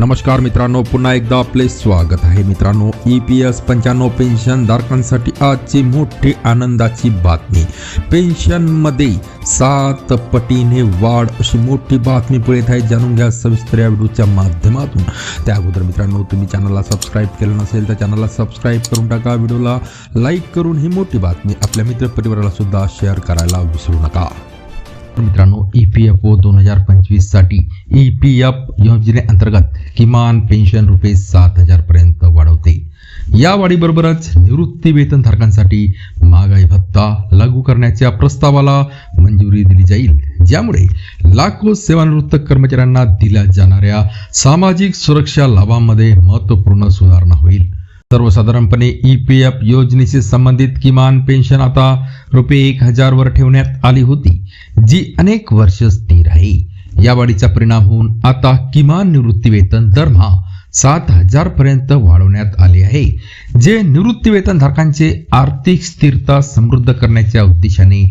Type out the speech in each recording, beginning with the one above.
नमस्कार मित्रांनो पुन्हा एकदा आपले स्वागत आहे. मित्रांनो ई पी एस पंच्याण्णव पेन्शन धारकांसाठी आजची मोठी आनंदाची बातमी. पेन्शनमध्ये सात पटीने वाढ अशी मोठी बातमी पुढे आहे. जाणून घ्या सविस्तर या व्हिडिओच्या माध्यमातून. त्या अगोदर मित्रांनो तुम्ही चॅनलला सबस्क्राईब केलं नसेल तर चॅनलला सबस्क्राईब करून टाका. व्हिडिओला लाईक करून ही मोठी बातमी आपल्या मित्रपरिवाराला सुद्धा शेअर करायला विसरू नका. तर मित्रांनो ई पी एफ ओ दोन हजार पंचवीससाठी ई पी एफ योजनेअंतर्गत किमान पेन्शन रुपये सात हजारपर्यंत वाढवते. या वाढीबरोबरच निवृत्ती वेतनधारकांसाठी महागाई भत्ता लागू करण्याच्या प्रस्तावाला मंजुरी दिली जाईल. ज्यामुळे लाखो सेवानिवृत्त कर्मचाऱ्यांना दिल्या जाणाऱ्या सामाजिक सुरक्षा लाभांमध्ये महत्त्वपूर्ण सुधारणा होईल. सर्वसाधारणपणे ई पी एफ योजनेशी संबंधित किमान पेन्शन आता रुपये एक हजारवर ठेवण्यात आली होती जी अनेक वर्ष स्थिर आहे. या वाढीचा परिणाम होऊन आता किमान निवृत्ती वेतन दरमहा सात हजार पर्यंत वाढवण्यात आले आहे जे निवृत्ती वेतनधारकांचे आर्थिक स्थिरता समृद्ध करण्याच्या उद्देशाने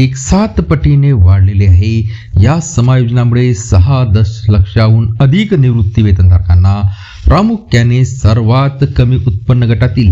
एक सात पटीने वाढलेले आहे. या समायोजनामुळे सहा दशलक्षाहून अधिक निवृत्ती वेतनधारकांना प्रामुख्याने सर्वात कमी उत्पन्न गटातील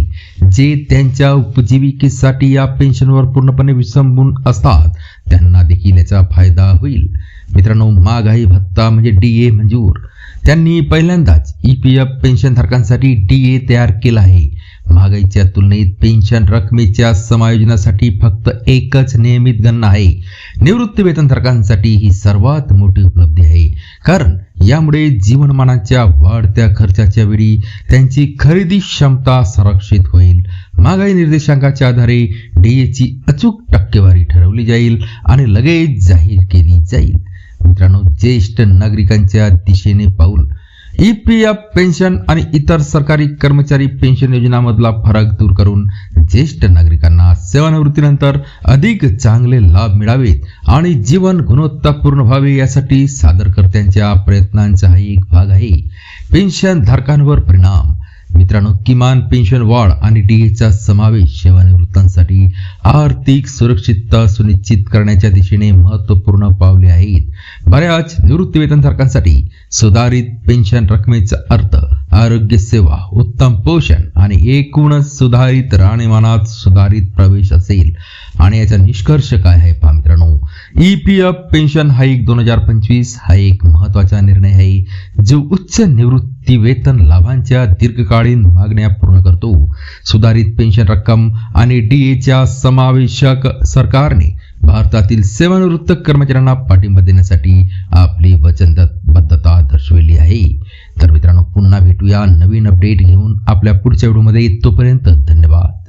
जे त्यांच्या उपजीविकेसाठी या पेन्शनवर पूर्णपणे विसंबून असतात त्यांना देखील याचा फायदा होईल. मित्रांनो महागाई भत्ता म्हणजे डी ए मंजूर. त्यांनी पहिल्यांदाच ई पी एफ पेन्शनधारकांसाठी डी ए तयार केला आहे. महागाईच्या तुलनेत पेन्शन रकमेच्या समायोजनासाठी फक्त एकच नियमित गणना आहे. निवृत्ती वेतनधारकांसाठी ही सर्वात मोठी उपलब्धी आहे. कारण यामुळे जीवनमानाच्या वाढत्या खर्चाच्या वेळी त्यांची खरेदी क्षमता संरक्षित होईल. महागाई निर्देशांकाच्या आधारे डीएची अचूक टक्केवारी ठरवली जाईल आणि लगेच जाहीर केली जाईल. मित्रांनो ज्येष्ठ नागरिकांच्या दिशेने पाऊल ई पी एफ पेन्शन आणि इतर सरकारी कर्मचारी पेन्शन योजनामधला फरक दूर करून ज्येष्ठ नागरिकांना सेवानिवृत्तीनंतर अधिक चांगले लाभ मिळावेत आणि जीवन गुणवत्तापूर्ण व्हावे यासाठी सादरकर्त्यांच्या प्रयत्नांचा हा एक भाग आहे. पेन्शन धारकांवर परिणाम मित्रांनो किमान पेन्शन वाढ आणि डीएचा समावेश सेवानिवृत्तांसाठी आर्थिक सुरक्षितता सुनिश्चित करण्याच्या दिशेने महत्त्वपूर्ण पावले आहेत. बऱ्याच निवृत्ती वेतनधारकांसाठी सुधारित पेन्शन रकमेचा अर्थ आरोग्य सेवा उत्तम पोषण आणि एकूणच सुधारित राहणीमानात सुधारित प्रवेश असेल. आणि याचा निष्कर्ष काय आहे पहा मित्रांनो? E P F pension hike दोन हजार पंचवीस हा एक महत्त्वाचा निर्णय आहे जो उच्च निवृत्ती वेतन लाभांच्या दीर्घकालीन मागण्या पूर्ण करतो. सुधारित पेन्शन रक्कम आणि डीएच्या समावेशक सरकारने भारतातील सेवानिवृत्त कर्मचाऱ्यांना पाठिंबा देण्यासाठी आपली वचनबद्धता दर्शविली आहे. या नवीन अपडेट घेऊन आपल्या पुढच्या व्हिडिओमध्ये तोपर्यंत धन्यवाद.